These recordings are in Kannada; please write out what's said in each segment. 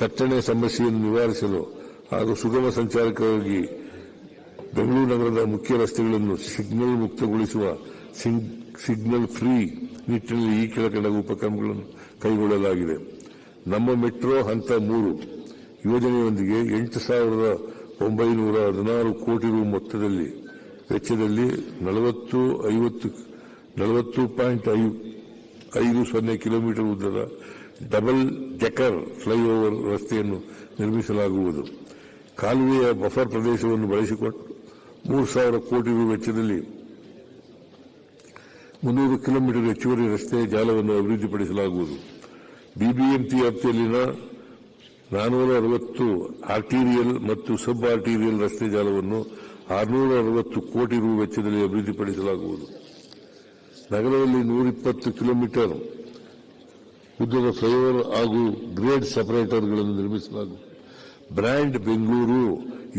ದಟ್ಟಣೆ ಸಮಸ್ಯೆಯನ್ನು ನಿವಾರಿಸಲು ಹಾಗೂ ಸುಗಮ ಸಂಚಾರಕ್ಕಾಗಿ ಬೆಂಗಳೂರು ನಗರದ ಮುಖ್ಯ ರಸ್ತೆಗಳನ್ನು ಸಿಗ್ನಲ್ ಮುಕ್ತಗೊಳಿಸುವ ಸಿಗ್- ಸಿಗ್ನಲ್ ಫ್ರೀ ನಿಟ್ಟಿನಲ್ಲಿ ಈ ಕೆಳಕಂಡ ಉಪಕ್ರಮಗಳನ್ನು ಕೈಗೊಳ್ಳಲಾಗಿದೆ. ನಮ್ಮ ಮೆಟ್ರೋ ಹಂತ ಮೂರು ಯೋಜನೆಯೊಂದಿಗೆ ಎಂಟು ಸಾವಿರದ ಒಂಬೈನೂರ ಹದಿನಾರು ಕೋಟಿ ರೂ ಮೊತ್ತದಲ್ಲಿ ವೆಚ್ಚದಲ್ಲಿ ನಲವತ್ತು ಐವತ್ತು, ನಲವತ್ತು ಪಾಯಿಂಟ್ ಐದು ಸೊನ್ನೆ ಕಿಲೋಮೀಟರ್ ಉದ್ದದ ಡಬಲ್ ಡೆಕರ್ ಫ್ಲೈಓವರ್ ರಸ್ತೆಯನ್ನು ನಿರ್ಮಿಸಲಾಗುವುದು. ಕಾಲುವೆಯ ಬಫರ್ ಪ್ರದೇಶವನ್ನು ಬಳಸಿಕೊಂಡು ಮೂರು ಸಾವಿರ ಕೋಟಿ ರು ವೆಚ್ಚದಲ್ಲಿ ಮುನ್ನೂರು ಕಿಲೋಮೀಟರ್ ಹೆಚ್ಚುವರಿ ರಸ್ತೆ ಜಾಲವನ್ನು ಅಭಿವೃದ್ಧಿಪಡಿಸಲಾಗುವುದು. ಬಿಬಿಎಂಪಿ ವ್ಯಾಪ್ತಿಯಲ್ಲಿನ ನಾನೂರ ಅರವತ್ತು ಆರ್ಟೀರಿಯಲ್ ಮತ್ತು ಸಬ್ ಆರ್ಟೀರಿಯಲ್ ರಸ್ತೆ ಜಾಲವನ್ನು ಆರುನೂರ ಅರವತ್ತು ಕೋಟಿ ರು ವೆಚ್ಚದಲ್ಲಿ ಅಭಿವೃದ್ಧಿಪಡಿಸಲಾಗುವುದು. ನಗರದಲ್ಲಿ ನೂರಿಪ್ಪತ್ತು ಕಿಲೋಮೀಟರ್ ಉದ್ದದ ಫ್ಲೈಓವರ್ ಹಾಗೂ ಗ್ರೇಡ್ ಸೆಪರೇಟರ್ಗಳನ್ನು ನಿರ್ಮಿಸಲಾಗುವುದು ಬ್ರ್ಯಾಂಡ್ ಬೆಂಗಳೂರು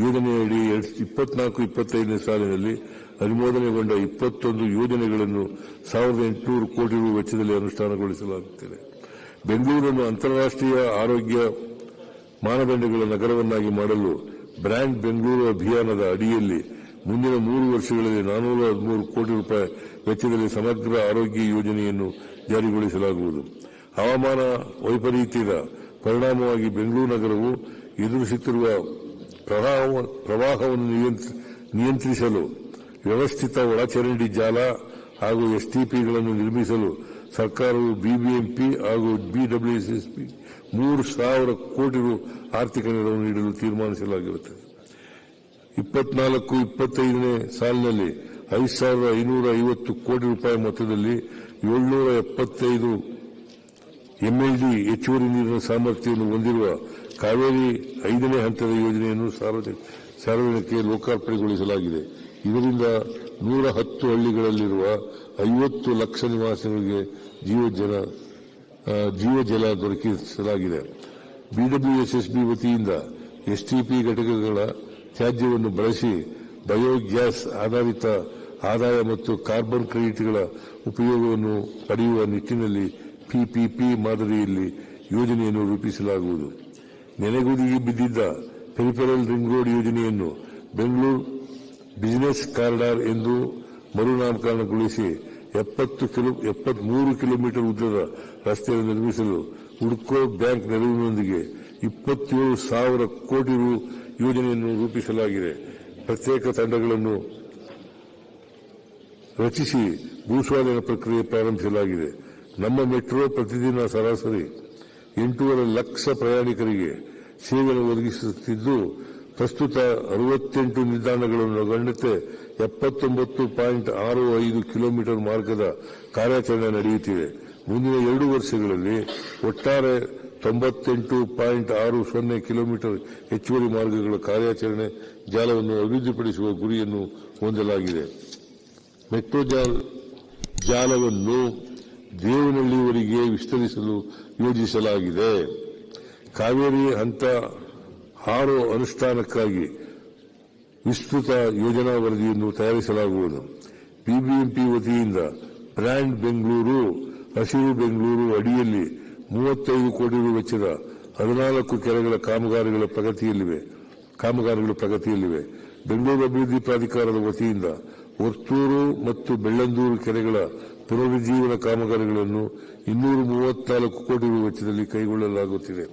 ಯೋಜನೆಯಡಿ ಇಪ್ಪತ್ನಾಲ್ಕು, ಇಪ್ಪತ್ತೈದನೇ ಸಾಲಿನಲ್ಲಿ ಅನುಮೋದನೆಗೊಂಡ ಇಪ್ಪತ್ತೊಂದು ಯೋಜನೆಗಳನ್ನು ಸಾವಿರದ ಎಂಟುನೂರು ಕೋಟಿ ರೂಪಾಯಿ ವೆಚ್ಚದಲ್ಲಿ ಅನುಷ್ಠಾನಗೊಳಿಸಲಾಗುತ್ತಿದೆ. ಬೆಂಗಳೂರನ್ನು ಅಂತಾರಾಷ್ಟೀಯ ಆರೋಗ್ಯ ಮಾನದಂಡಗಳ ನಗರವನ್ನಾಗಿ ಮಾಡಲು ಬ್ರ್ಯಾಂಡ್ ಬೆಂಗಳೂರು ಅಭಿಯಾನದ ಅಡಿಯಲ್ಲಿ ಮುಂದಿನ ಮೂರು ವರ್ಷಗಳಲ್ಲಿ ನಾನೂರ ಹದಿಮೂರು ಕೋಟಿ ರೂಪಾಯಿ ವೆಚ್ಚದಲ್ಲಿ ಸಮಗ್ರ ಆರೋಗ್ಯ ಯೋಜನೆಯನ್ನು ಜಾರಿಗೊಳಿಸಲಾಗುವುದು. ಹವಾಮಾನ ವೈಪರೀತ್ಯದ ಪರಿಣಾಮವಾಗಿ ಬೆಂಗಳೂರು ನಗರವು ಎದುರಿಸುತ್ತಿರುವ ಪ್ರವಾಹ- ಪ್ರವಾಹವನ್ನು ನಿಯಂತ್ರ- ನಿಯಂತ್ರಿಸಲು ವ್ಯವಸ್ಥಿತ ಒಳಚರಂಡಿ ಜಾಲ ಹಾಗೂ ಎಸ್ಟಿಪಿಗಳನ್ನು ನಿರ್ಮಿಸಲು ಸರ್ಕಾರವು ಬಿಬಿಎಂಪಿ ಹಾಗೂ ಬಿಡಬ್ಲ್ಯೂಎಸ್ಎಸ್ಪಿ ಮೂರು ಸಾವಿರ ಕೋಟಿ ರು ಆರ್ಥಿಕ ನೆರವು ನೀಡಲು ತೀರ್ಮಾನಿಸಲಾಗಿರುತ್ತದೆ. ಇಪ್ಪತ್ನಾಲ್ಕು, ಇಪ್ಪತ್ತೈದನೇ ಸಾಲಿನಲ್ಲಿ ಐದು ಸಾವಿರದ ಐನೂರ ಐವತ್ತು ಕೋಟಿ ರೂಪಾಯಿ ಮೊತ್ತದಲ್ಲಿ ಏಳ್ನೂರ ಎಪ್ಪತ್ತೈದು ಎಂಎಲ್ಡಿ ಹೆಚ್ಚುವರಿ ನೀರಿನ ಸಾಮರ್ಥ್ಯವನ್ನು ಹೊಂದಿರುವ ಕಾವೇರಿ ಐದನೇ ಹಂತದ ಯೋಜನೆಯನ್ನು ಸಾರ್ವಜನಿಕ ಲೋಕಾರ್ಪಣೆಗೊಳಿಸಲಾಗಿದೆ. ಇದರಿಂದ ನೂರ ಹತ್ತು ಹಳ್ಳಿಗಳಲ್ಲಿರುವ ಐವತ್ತು ಲಕ್ಷ ನಿವಾಸಿಗಳಿಗೆ ಜೀವಜಲ ಜೀವಜಲ ದೊರಕಿಸಲಾಗಿದೆ. ಬಿಡಬ್ಲ್ಯೂಎಸ್ಎಸ್ಬಿ ವತಿಯಿಂದ ಎಸ್ಟಿಪಿ ಘಟಕಗಳ ತ್ಯಾಜ್ಯವನ್ನು ಬಳಸಿ ಬಯೋಗ್ಯಾಸ್ ಆಧಾರಿತ ಆದಾಯ ಮತ್ತು ಕಾರ್ಬನ್ ಕ್ರೆಡಿಟ್ಗಳ ಉಪಯೋಗವನ್ನು ಪಡೆಯುವ ನಿಟ್ಟಿನಲ್ಲಿ ಪಿಪಿಪಿ ಮಾದರಿಯಲ್ಲಿ ಯೋಜನೆಯನ್ನು ರೂಪಿಸಲಾಗುವುದು. ನೆನೆಗುದಿಗೆ ಬಿದ್ದಿದ್ದ ಪೆರಿಫೆರಲ್ ರಿಂಗ್ ರೋಡ್ ಯೋಜನೆಯನ್ನು ಬೆಂಗಳೂರು ಬಿಸಿನೆಸ್ ಕಾರಿಡಾರ್ ಎಂದು ಮರುನಾಮಕರಣಗೊಳಿಸಿ ಎಪ್ಪತ್ತು ಕಿಲೋ, ಎಪ್ಪತ್ಮೂರು ಕಿಲೋಮೀಟರ್ ಉದ್ದದ ರಸ್ತೆಯನ್ನು ನಿರ್ಮಿಸಲು ಹುಡ್ಕೋ ಬ್ಯಾಂಕ್ ನೆರವಿನೊಂದಿಗೆ ಇಪ್ಪತ್ತೇಳು ಸಾವಿರ ಕೋಟಿ ರು ಯೋಜನೆಯನ್ನು ರೂಪಿಸಲಾಗಿದೆ. ಪ್ರತ್ಯೇಕ ತಂಡಗಳನ್ನು ರಚಿಸಿ ಭೂಸ್ವಾಧೀನ ಪ್ರಕ್ರಿಯೆ ಪ್ರಾರಂಭಿಸಲಾಗಿದೆ. ನಮ್ಮ ಮೆಟ್ರೋ ಪ್ರತಿದಿನ ಸರಾಸರಿ ಎಂಟೂವರೆ ಲಕ್ಷ ಪ್ರಯಾಣಿಕರಿಗೆ ಸೇವೆಯನ್ನು ಒದಗಿಸುತ್ತಿದ್ದು, ಪ್ರಸ್ತುತ ಅರವತ್ತೆಂಟು ನಿಲ್ದಾಣಗಳನ್ನು ಒಳಗೊಂಡಂತೆ ಎಪ್ಪತ್ತೊಂಬತ್ತು ಪಾಯಿಂಟ್ ಆರು ಐದು ಕಿಲೋಮೀಟರ್ ಮಾರ್ಗದ ಕಾರ್ಯಾಚರಣೆ ನಡೆಯುತ್ತಿದೆ. ಮುಂದಿನ ಎರಡು ವರ್ಷಗಳಲ್ಲಿ ಒಟ್ಟಾರೆ ತೊಂಬತ್ತೆಂಟು ಪಾಯಿಂಟ್ ಆರು ಸೊನ್ನೆ ಕಿಲೋಮೀಟರ್ ಹೆಚ್ಚುವರಿ ಮಾರ್ಗಗಳ ಕಾರ್ಯಾಚರಣೆ ಜಾಲವನ್ನು ಅಭಿವೃದ್ಧಿಪಡಿಸುವ ಗುರಿಯನ್ನು ಹೊಂದಲಾಗಿದೆ. ಮೆಟ್ರೋ ಜಾಲವನ್ನು ದೇವನಹಳ್ಳಿವರೆಗೆ ವಿಸ್ತರಿಸಲು ಯೋಜಿಸಲಾಗಿದೆ. ಕಾವೇರಿ ಹಂತ ಆರು ಅನುಷ್ಠಾನಕ್ಕಾಗಿ ವಿಸ್ತೃತ ಯೋಜನಾ ವರದಿಯನ್ನು ತಯಾರಿಸಲಾಗುವುದು. ಬಿಬಿಎಂಪಿ ವತಿಯಿಂದ ಬ್ರ್ಯಾಂಡ್ ಬೆಂಗಳೂರು, ಹಸಿರು ಬೆಂಗಳೂರು ಅಡಿಯಲ್ಲಿ ಮೂವತ್ತೈದು ಕೋಟಿ ರು ವೆಚ್ಚದ ಹದಿನಾಲ್ಕು ಕೆರೆಗಳ ಕಾಮಗಾರಿಗಳ ಪ್ರಗತಿಯಲ್ಲಿವೆ. ಕಾಮಗಾರಿಗಳು ಪ್ರಗತಿಯಲ್ಲಿವೆ. ಬೆಂಗಳೂರು ಅಭಿವೃದ್ಧಿ ಪ್ರಾಧಿಕಾರದ ವತಿಯಿಂದ ವರ್ತೂರು ಮತ್ತು ಬೆಳ್ಳಂದೂರು ಕೆರೆಗಳ ಪುನರುಜ್ಜೀವನ ಕಾಮಗಾರಿಗಳನ್ನು ಇನ್ನೂರ ಮೂವತ್ನಾಲ್ಕು ಕೋಟಿ ರೂಪಾಯಿ ವೆಚ್ಚದಲ್ಲಿ ಕೈಗೊಳ್ಳಲಾಗುತ್ತಿದೆ.